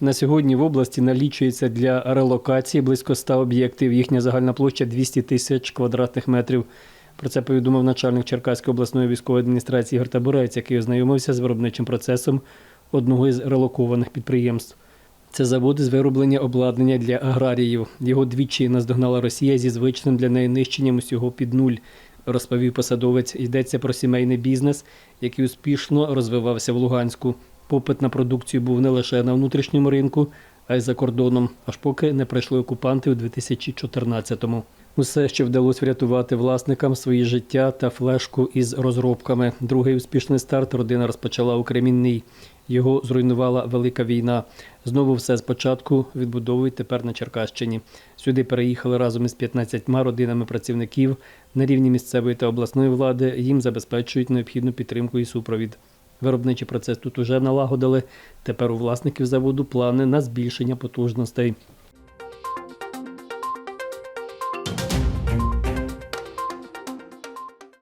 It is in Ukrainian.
На сьогодні в області налічується для релокації близько 100 об'єктів. Їхня загальна площа 200 тисяч квадратних метрів. Про це повідомив начальник Черкаської обласної військової адміністрації Ігор Табурець, який ознайомився з виробничим процесом одного із релокованих підприємств. Це завод з вироблення обладнання для аграріїв. Його двічі наздогнала Росія зі звичним для неї нищенням усього під нуль, розповів посадовець. Йдеться про сімейний бізнес, який успішно розвивався в Луганську. Попит на продукцію був не лише на внутрішньому ринку, а й за кордоном, аж поки не прийшли окупанти у 2014-му. Усе, що вдалося врятувати власникам свої життя та флешку із розробками. Другий успішний старт родина розпочала у Кремінній. Його зруйнувала велика війна. Знову все спочатку відбудовують тепер на Черкащині. Сюди переїхали разом із 15 родинами працівників. На рівні місцевої та обласної влади їм забезпечують необхідну підтримку і супровід. Виробничий процес тут уже налагодили. Тепер у власників заводу плани на збільшення потужностей.